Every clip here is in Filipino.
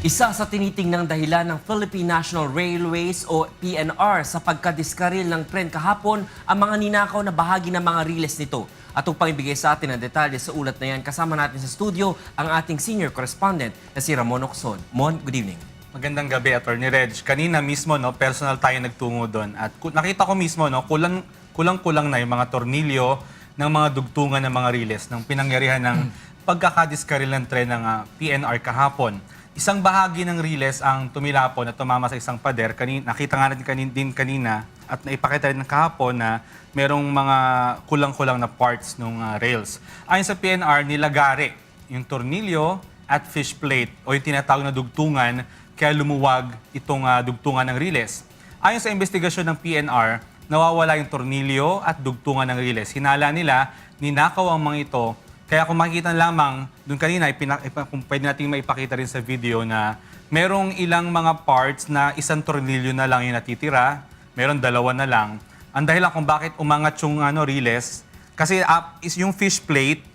Isa sa tinitingnang dahilan ng Philippine National Railways o PNR sa pagkadiskaril ng tren kahapon ang mga ninakaw na bahagi ng mga riles nito. At upang ibigay sa atin ang detalye sa ulat na yan, kasama natin sa studio ang ating senior correspondent na si Ramon Ocson. Mon, good evening. Magandang gabi, Attorney Reg. Kanina mismo, no, personal tayo nagtungo doon. At nakita ko mismo, no, kulang, kulang-kulang na yung mga tornilyo ng mga dugtungan ng mga riles ng pinangyarihan ng pagkakadiskaril ng tren ng ah, PNR kahapon. Isang bahagi ng riles ang tumilapon at tumama sa isang pader. Kani, nakita nga natin kanin, din kanina at naipakita rin kahapon na merong mga kulang-kulang na parts ng rails. Ayon sa PNR, nilagari yung tornilyo at fish plate o yung tinatawag na dugtungan kaya lumuwag itong ah, dugtungan ng riles. Ayon sa investigasyon ng PNR, nawawala yung tornilyo at dugtungan ng riles. Hinala nila, ninakaw ang mga ito. Kaya kung makikita lamang, doon kanina, ipa- kung pwede natin maipakita rin sa video na merong ilang mga parts na isang tornilyo na lang yung natitira, meron dalawa na lang. Ang dahilan kung bakit umangat yung ano, riles, kasi ah, is yung fish plate,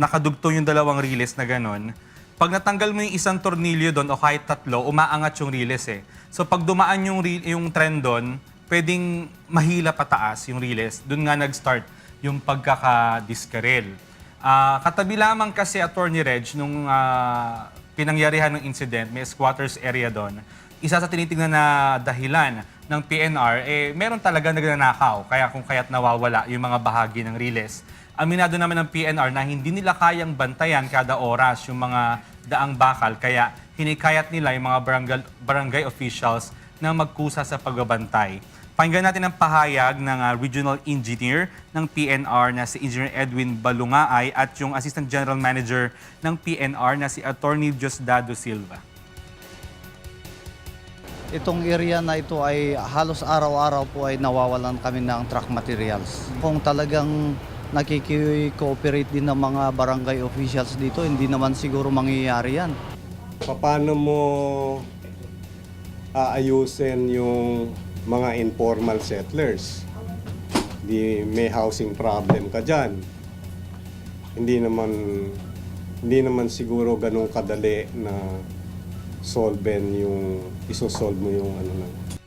nakadugtong yung dalawang riles na ganun. Pag natanggal mo yung isang tornilyo doon o kahit tatlo, umaangat yung riles eh. So pag dumaan yung, yung trend doon, pwedeng mahila pataas yung riles. Doon nga nag-start yung pagkakadiskarel. Ah, katabi lamang kasi Attorney Reg nung ah, pinangyarihan ng incident, may squatters area doon. Isa sa tinitingnan na dahilan ng PNR, eh, meron talaga nagnanakaw. Kaya kung kaya't nawawala yung mga bahagi ng riles. Aminado naman ng PNR na hindi nila kayang bantayan kada oras yung mga daang bakal. Kaya hinikayat nila yung mga barangay, barangay officials na magkusa sa pagbabantay. Pakinggan natin ang pahayag ng ah, Regional Engineer ng PNR na si Engineer Edwin Balungaay at yung Assistant General Manager ng PNR na si Attorney Diosdado Silva. Itong area na ito ay halos araw-araw po ay nawawalan kami ng truck materials. Kung talagang nakiki-cooperate din ng mga barangay officials dito, hindi naman siguro mangyayari yan. paano mo aayusin yung mga informal settlers? Di may housing problem ka dyan. Hindi naman hindi naman siguro ganun kadali na solven yung isosolve mo yung ano na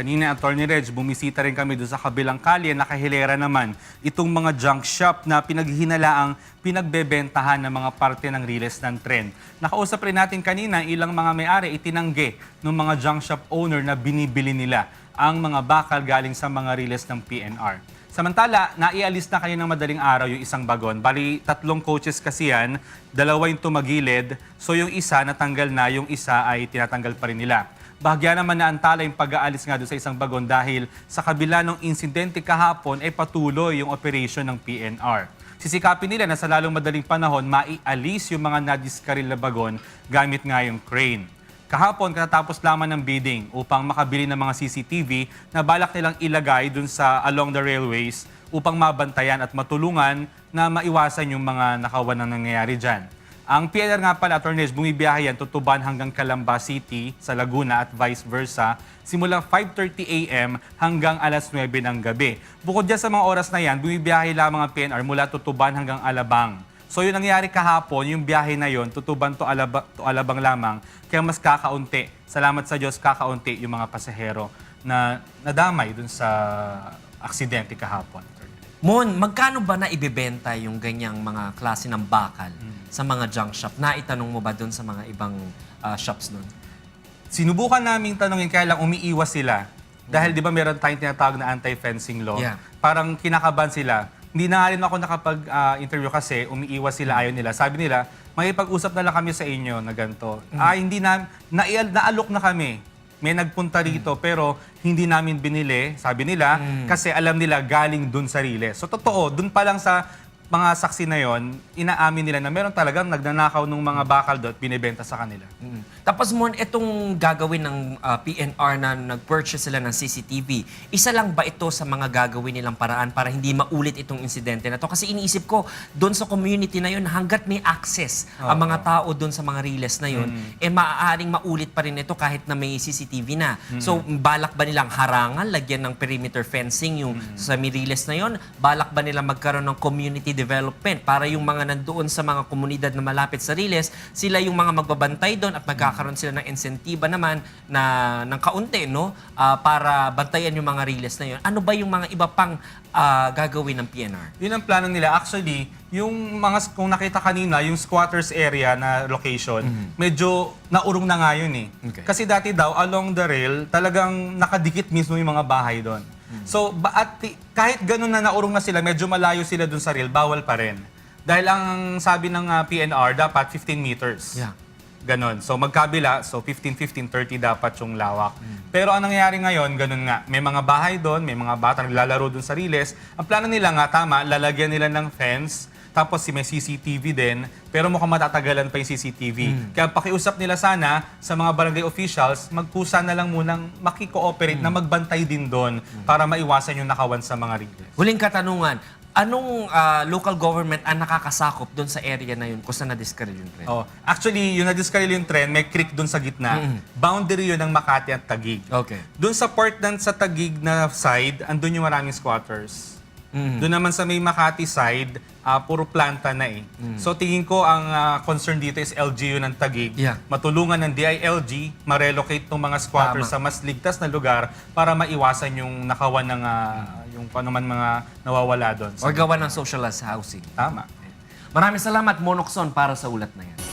Kanina, Attorney Reg, bumisita rin kami doon sa kabilang kalye, nakahilera naman itong mga junk shop na pinaghinalaang pinagbebentahan ng mga parte ng riles ng trend. Nakausap rin natin kanina ilang mga may-ari itinanggi ng mga junk shop owner na binibili nila ang mga bakal galing sa mga riles ng PNR. Samantala, naialis na kayo ng madaling araw yung isang bagon. Bali, tatlong coaches kasi yan, dalawa yung tumagilid, so yung isa natanggal na, yung isa ay tinatanggal pa rin nila. Bahagya naman na antala yung pag-aalis nga doon sa isang bagon dahil sa kabila ng insidente kahapon ay patuloy yung operation ng PNR. Sisikapin nila na sa lalong madaling panahon maialis yung mga nadiskaril na bagon gamit nga yung crane. Kahapon, katatapos lamang ng bidding upang makabili ng mga CCTV na balak nilang ilagay dun sa along the railways upang mabantayan at matulungan na maiwasan yung mga nakawan na nangyayari dyan. Ang PNR nga pala, attorneys, bumibiyahe yan tutuban hanggang Calamba City sa Laguna at vice versa simula 5.30 a.m. hanggang alas 9 ng gabi. Bukod dyan sa mga oras na yan, bumibiyahe lamang ang PNR mula tutuban hanggang Alabang. So yung nangyari kahapon, yung biyahe na yon, tutuban to, Alaba, to Alabang lamang, kaya mas kakaunti. Salamat sa Diyos, kakaunti yung mga pasahero na nadamay dun sa aksidente kahapon. Mon, magkano ba na ibebenta yung ganyang mga klase ng bakal sa mga junk shop? Naitanong mo ba doon sa mga ibang ah, shops noon? Sinubukan naming tanongin kaya lang umiiwas sila. Dahil di ba meron tayong tinatawag na anti-fencing law. Yeah. Parang kinakaban sila. Hindi na rin ako nakapag-interview kasi umiiwas sila, ayaw nila. Sabi nila, makipag-usap na lang kami sa inyo na ganito. Ah, hindi na, na, naalok na kami. May nagpunta rito pero hindi namin binili, sabi nila, kasi alam nila galing dun sa Riles. So totoo, dun pa lang sa mga saksi na yon, inaamin nila na meron talagang nagnanakaw ng mga bakal doon at binibenta sa kanila. Mm. Tapos Mon, itong gagawin ng ah, PNR na nag-purchase sila ng CCTV, isa lang ba ito sa mga gagawin nilang paraan para hindi maulit itong insidente na to? Kasi iniisip ko, doon sa community na yun, hanggat may access ang mga tao doon sa mga riles na yun, eh maaaring maulit pa rin ito kahit na may CCTV na. So, balak ba nilang harangan, lagyan ng perimeter fencing yung sa may riles na yun? Balak ba nilang magkaroon ng community development para yung mga nandoon sa mga komunidad na malapit sa Riles, sila yung mga magbabantay doon at magkakaroon sila ng insentiba naman na ng kaunti no Ah, para bantayan yung mga Riles na yun. Ano ba yung mga iba pang ah, gagawin ng PNR? Yun ang plano nila. Actually, yung mga, kung nakita kanina, yung squatters area na location, medyo naurong na nga yun eh. Okay. Kasi dati daw, along the rail, talagang nakadikit mismo yung mga bahay doon. So, ba, at, ti- kahit ganun na naurong na sila, medyo malayo sila doon sa rail, bawal pa rin. Dahil ang sabi ng ah, PNR, dapat 15 meters. Yeah. Ganon. So magkabila, so 15, 15, 30 dapat yung lawak. Pero ang nangyayari ngayon, ganun nga. May mga bahay doon, may mga bata naglalaro doon sa Riles. Ang plano nila nga, tama, lalagyan nila ng fence, tapos si may CCTV din, pero mukhang matatagalan pa yung CCTV. Kaya pakiusap nila sana sa mga barangay officials, magkusa na lang munang makikooperate na magbantay din doon para maiwasan yung nakawan sa mga Riles. Huling katanungan, anong ah, local government ang nakakasakop doon sa area na yun kung saan na-discourage yung trend? Oh, actually, yung na-discarril yung trend, may creek doon sa gitna. Boundary yun ng Makati at Taguig. Okay. Doon sa port ng sa Taguig na side, andun yung maraming squatters. Mhm. Doon naman sa may Makati side, ah, puro planta na eh. So tingin ko ang ah, concern dito is LGU ng Taguig. Yeah. Matulungan ng DILG, ma-relocate tong mga squatters Tama. sa mas ligtas na lugar para maiwasan yung nakawan ng ah, yung paano man mga nawawala doon. Or gawa ng socialized housing. Tama. Maraming salamat, Monokson, para sa ulat na yan.